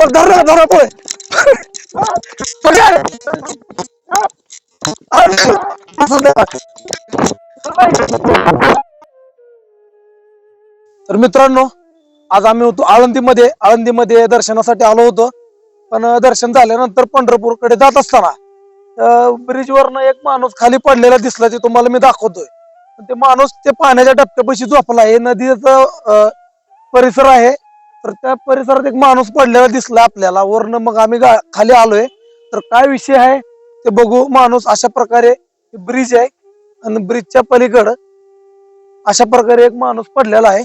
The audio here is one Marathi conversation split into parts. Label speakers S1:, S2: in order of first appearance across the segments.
S1: पण धर धर पोय तर मित्रांनो आज आम्ही होतो आळंदीमध्ये. आळंदीमध्ये दर्शनासाठी आलो होतो. पण दर्शन झाल्यानंतर पंढरपूरकडे जात असताना ब्रिजवरनं एक माणूस खाली पडलेला दिसला ते तुम्हाला मी दाखवतोय. ते माणूस ते पाण्याच्या टप्प्यापाशी झोपला आहे. नदीचा परिसर आहे. तर त्या परिसरात एक माणूस पडलेला दिसला आपल्याला. वरनं मग आम्ही गा- खाली आलोय. तर काय विषय आहे? ते बघू. माणूस अशा प्रकारे ब्रिज आहे. आणि ब्रिजच्या पलीकडं अशा प्रकारे एक माणूस पडलेला आहे.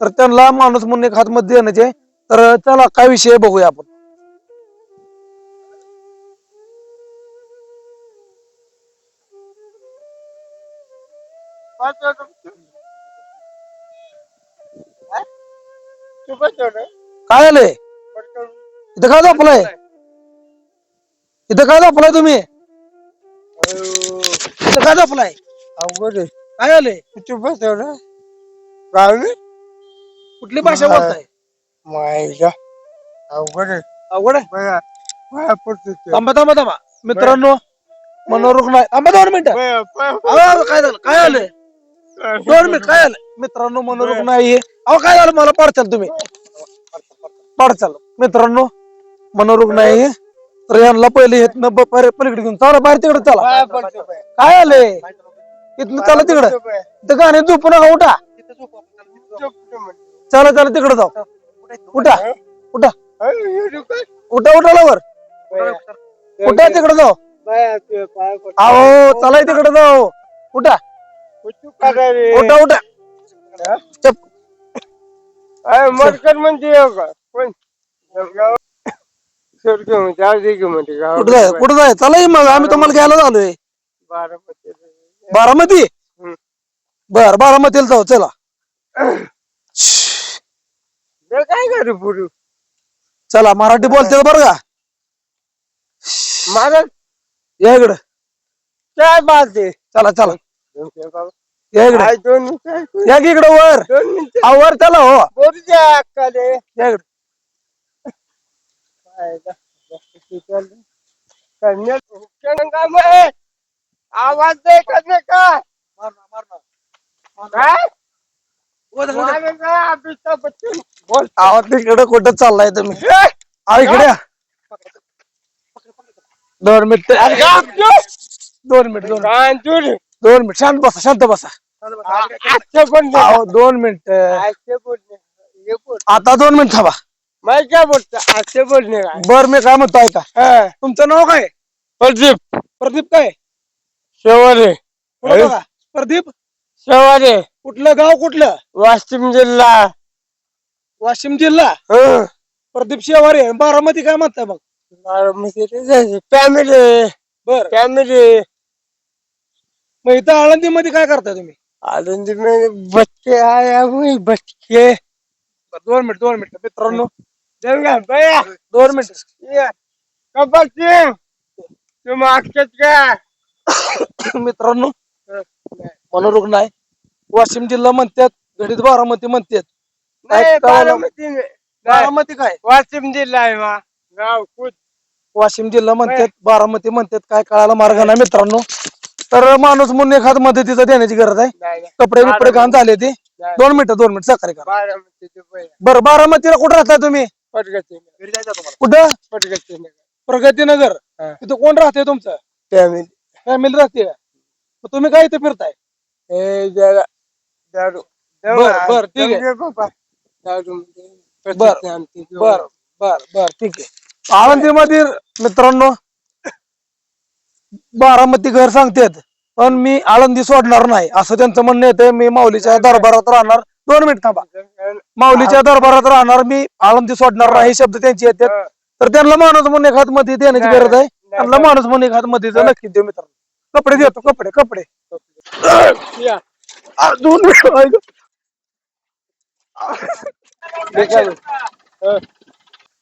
S1: तर त्यांना माणूस म्हणून एक हातमध्ये देण्याचे तर त्याला काय विषय आहे बघूया आपण. काय आलंय इथं काय झोपलाय? इथं काय झोपलाय तुम्ही? इथं काय झोपलाय?
S2: अवघड आहे.
S1: काय आलंय
S2: तू बसवलं गावली
S1: कुठली भाषा बोलताय?
S2: मायला अवघड आहे.
S1: अवघड आहे?
S2: बया पाया पडतो ते.
S1: थांबा थांबा थांबा. मित्रांनो मनोरुग्ण आहे. थांबा दोन मिनिटं.
S2: बया, पाया
S1: अहो, काय झालं? काय आलंय
S2: पडतो.
S1: दोन मिनिट काय आलं मित्रांनो मनोरुग्ण आहे अहो काय झालं? मला पाडचाल तुम्ही. पाडचाल. मित्रांनो मनोरुग्ण आहे तर यांना पहिले येत न पलीकडे घेऊन चला बाहेर तिकडे चला. काय आलंय? इथनं चला तिकडं. इथं गाणे झोपू नका उठा. चला चला तिकडे जाऊ. उठा. उठा. उठा उठा लवर. उठा तिकडे जाऊ.
S2: ते.
S1: अहो चला तिकडे जाऊ. उठा.
S2: तू.
S1: उठा उठा.
S2: हा?
S1: चप.
S2: अरे, मरकट म्हणजे का? स्वर्ग म्हणजे आज एक म्हणजे गाव.
S1: कुठं जाय कुठं जाय? चला ही मग आम्ही तुम्हाला घ्यायला झालोय
S2: बारामती.
S1: बारामती?
S2: हम्म.
S1: बर बारामतीला जाऊ चला.
S2: काय करू पुरू
S1: चला मराठी बोलते बरं का?
S2: महाराज
S1: या इकडं.
S2: काय बाते
S1: चला चला. या इकडे.
S2: काय दोन मिनिटं
S1: या की इकडं वर?
S2: दोन मिनिटं.
S1: वर चला हो.
S2: बोलू द्या अक्काले.
S1: या इकडं.
S2: काय ग? किती कन्या- हुक्क्यानं काम आहे. आवाज़ दे का? काय बच्चन. बोल
S1: आवाज़ तिकडे कुठं चाललाय तुम्ही?
S2: ए!
S1: आ इकडे या. दोन मिनिट. अरे दोन मिनिट. दोन मिनिट. शांत बसा शांत बसा.
S2: पण.
S1: अहो, दोन मिनिट.
S2: आजचं बोल नाही. हे बोल.
S1: आता दोन मिनिट थांबा.
S2: माहीत काय बोलतो? आजचं बोल नाही काय?
S1: बर मी काय म्हणतो ऐका.
S2: हा.
S1: तुमचं नाव काय?
S2: प्रदीप.
S1: प्रदीप काय?
S2: शेवारे
S1: बघा. प्रदीप?
S2: शेवारे
S1: कुठलं गाव कुठलं?
S2: वाशिम जिल्हा.
S1: वाशिम जिल्हा?
S2: हं.
S1: प्रदीप शेवारे बारामती काय म्हणताय मग?
S2: फॅमिली.
S1: बर.
S2: फॅमिली.
S1: मग इथं आळंदी मध्ये काय करताय तुम्ही?
S2: आनंदी में बच्चे आए हुए बच्चे
S1: दोन मिनिट दोन मिनिट मित्रांनो.
S2: देवगा भैया
S1: दोन मिनिट.
S2: ये. कपाल सिंह तुम आक्षेप का?
S1: मित्रांनो मनोरुग्ण आहे. वाशिम जिल्हा म्हणतात घडीत बारामती म्हणतात.
S2: नाही
S1: कळलं?
S2: बारामती नाही,
S1: बारामती काय?
S2: वाशिम जिल्हा आहे मा. गाव कुठ
S1: वाशिम जिल्हा म्हणतात बारामती म्हणतात काय कळायला मार्ग नाही मित्रांनो. तर माणूस म्हणून एखाद मदतीचा देण्याची गरज आहे. कपडे बिपडे घाण झाले ते. दोन मिनिटं दोन मिनिट सकाळी करा. बरं बारामतीला कुठं राहताय तुम्ही? कुठं? प्रगतीनगर. तिथं कोण राहते तुमचं?
S2: फॅमिली.
S1: फॅमिली राहते. का? मग तुम्ही काय इथे फिरताय? बर, बर, ठीक आहे. बर, बर बर बर ठीक आहे. आळंदीमध्ये मित्रांनो बारामती घर सांगतात पण मी आळंदी सोडणार नाही असं त्यांचं म्हणणं येतं मी माऊलीच्या दरबारात राहणार. दोन मिनिट थांबा. माऊलीच्या दरबारात राहणार मी आळंदी सोडणार नाही हे शब्द त्यांचे येतात. तर त्यांना माणूस म्हणून एखादमध्ये देण्याची गरज आहे. त्यांना माणूस म्हणून एखादमध्ये नक्की देऊ मित्रांनो. कपडे देतो कपडे कपडे. दोन.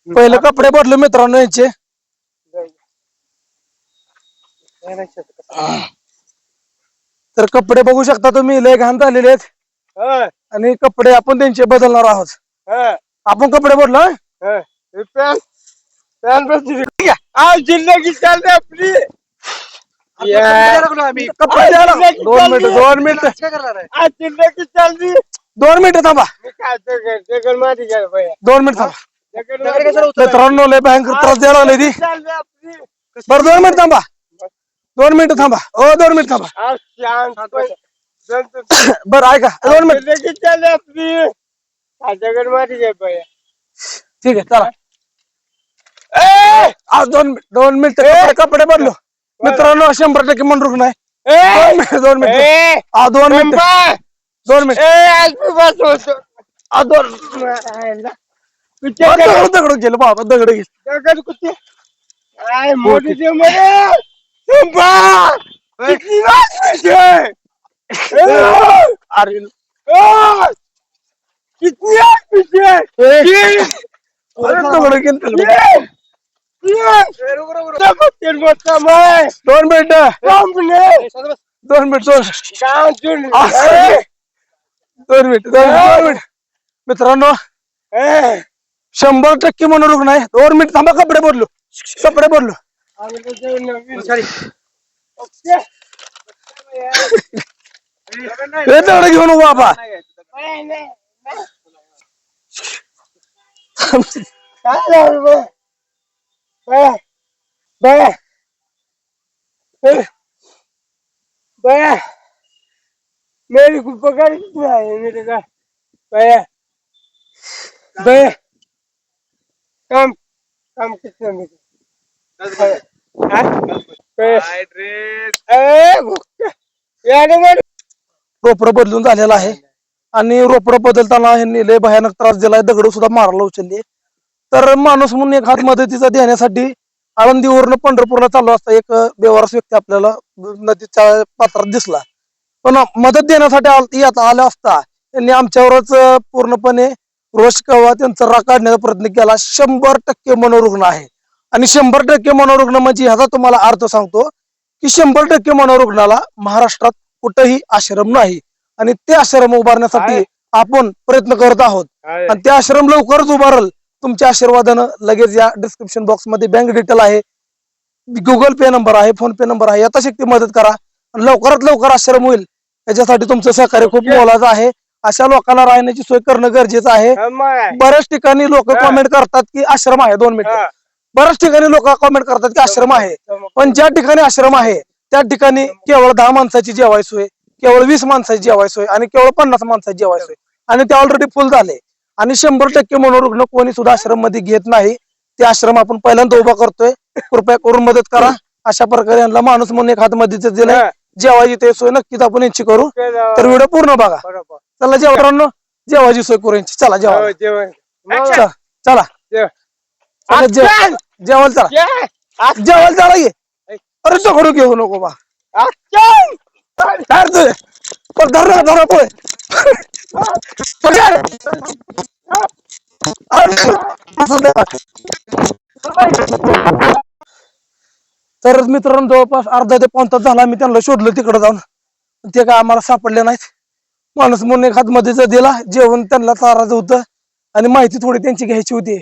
S1: पहिले कपडे बदलू मित्रांनो यांचे. तर कपडे बघू शकता तुम्ही लय घाण झालेले आहेत.
S2: हं,
S1: आणि कपडे आपण त्यांचे बदलणार आहोत.
S2: हं,
S1: आपण कपडे बदला
S2: हं. हे पॅन्ट आज जिंदगी चल रही अपनी
S1: कपडे. दोन मिनिट दोन मिनिट.
S2: आज जिंदगी चल रही
S1: दोन मिनिट थांबा. दोन मिनिट थांबा. मित्रांनो लय भयंकर त्रास द्यायला लागले ती. बरं दोन मिनिट थांबा. दोन मिनिट थांबा। हो दोन मिनिट थांबा।
S2: आज शांत
S1: बरं ऐका दोन मिनिट।
S2: मारी
S1: ठीक आहे चला।
S2: ए!
S1: आज दोन मिनिट दोन मिनिट कपडे बदलो। मित्रांनो शंभर टक्के मन रुग्ण आहे। दोन मिनिट दोन मिनिट।
S2: ए!
S1: हा दोन मिनिट।
S2: बंबा!
S1: दोन मिनिट।
S2: ए, आज मी बस होतो।
S1: दोन
S2: कुठे
S1: दगड दगड गेलं बाबा दगड गेलं
S2: दगड कुठे? मोठी दे मरे! बंबा! किती वाजले? ए!
S1: अरे
S2: ए! किती आहे तुझे?
S1: अरे दगड गेलं दगड.
S2: ये! ये! दगड तेल मोठा माय.
S1: दोन मिनिट
S2: बांबणे.
S1: दोन मिनिट दोन
S2: गावातून.
S1: आ.
S2: ए!
S1: दोन मिनिट दोन मिनिट दोन मिनिट मित्रांनो
S2: ए!
S1: शंभर टक्के मनोरुग्ण आहे दोन मिनिट थांबा कपडे बदलू कपडे बदलू
S2: आम्ही तर जाऊन नवीन. ओके.
S1: हे दगड घेऊन उभा बाबा
S2: नाही, नाही, नाही. काय झालं बे? बे? बे? बे? बे? मेरी को पकड़ कितना है मेरे का बे? बे? कम कम कितना मेरे
S1: रोपड बदलून झालेला आहे. आणि रोपड बदलताना ह्यांनी लय भयानक त्रास दिलाय. दगड सुद्धा मारायला उचलली. तर माणूस म्हणून एक हात मदतीचा देण्यासाठी आळंदीवरनं पंढरपूरला चाललो असता एक बेवारस व्यक्ती आपल्याला नदीच्या पात्रात दिसला. पण मदत देण्यासाठी आल- येत आला असता त्यांनी आमच्यावरच पूर्णपणे रोष किंवा त्यांचा राग काढण्याचा प्रयत्न केला. शंभर टक्के मनोरुग्ण आहे. आणि शंभर टक्के मनोरुग्ण म्हणजे ह्याचा तुम्हाला अर्थ सांगतो की शंभर टक्के मनोरुग्णाला महाराष्ट्रात कुठंही आश्रम नाही. आणि ते आश्रम उभारण्यासाठी. आपण प्रयत्न करत आहोत. आणि ते आश्रम लवकरच उभारल. तुमच्या आशीर्वादानं लगेच या डिस्क्रिप्शन बॉक्समध्ये बँक डिटेल आहे. गुगल पे नंबर आहे फोन पे नंबर आहे. यथाशक्ती मदत करा. आणि लवकरात लवकर आश्रम होईल. याच्यासाठी तुमचं सहकार्य खूप. मोलाचं आहे. अशा लोकांना राहण्याची सोय करणं गरजेचं आहे. बऱ्याच ठिकाणी लोक. कमेंट करतात की आश्रम आहे दोन मिनिट. बऱ्याच ठिकाणी लोक कमेंट करतात की आश्रम आहे. पण ज्या ठिकाणी आश्रम आहे त्या ठिकाणी केवळ दहा माणसाची जेवाय सोय केवळ वीस माणसाची जेवाय सोय आणि केवळ पन्नास माणसाची जेवाय सोय. आणि ते ऑलरेडी फुल झाले. आणि शंभर टक्के मनोरुग्ण कोणी सुद्धा आश्रममध्ये घेत नाही. ते आश्रम आपण पहिल्यांदा उभा करतोय. कृपया करून मदत करा. अशा प्रकारे यांना माणूस म्हणून एक हात मदतीचं दिलंय. जेवायची ते सोय नक्कीच आपण यांची करू. तर व्हिडिओ पूर्ण बघा. चला जेवणांनो जेवायची सोय करू यांची. चला जेवा.
S2: हो, जेवण.
S1: चला. चला.
S2: जेवण.
S1: चला, जेव- जेवायला चला.
S2: जे- आज-
S1: जेवायला चला ये अरे घेऊ नको बा? पण धर ना धरा पोय तर मित्रांनो जवळपास अर्धा ते पाऊन तास झाला मी त्यांना शोधलं तिकडे जाऊन. ते काय आम्हाला सापडले नाहीत. माणूस म्हणून एक हातमध्ये दिला. जेवण त्यांना चारायचं होतं. आणि माहिती थोडी त्यांची घ्यायची होती.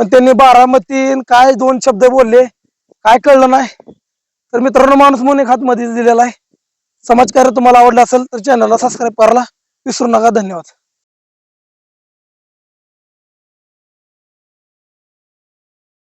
S1: पण त्यांनी बारामती काय दोन शब्द बोलले काय कळलं नाही. तर मित्रांनो माणूस म्हणून एक हातमध्ये दिलेला आहे. समाजकार्य तुम्हाला आवडलं असेल तर चॅनलला सबस्क्राईब करायला विसरू नका. धन्यवाद.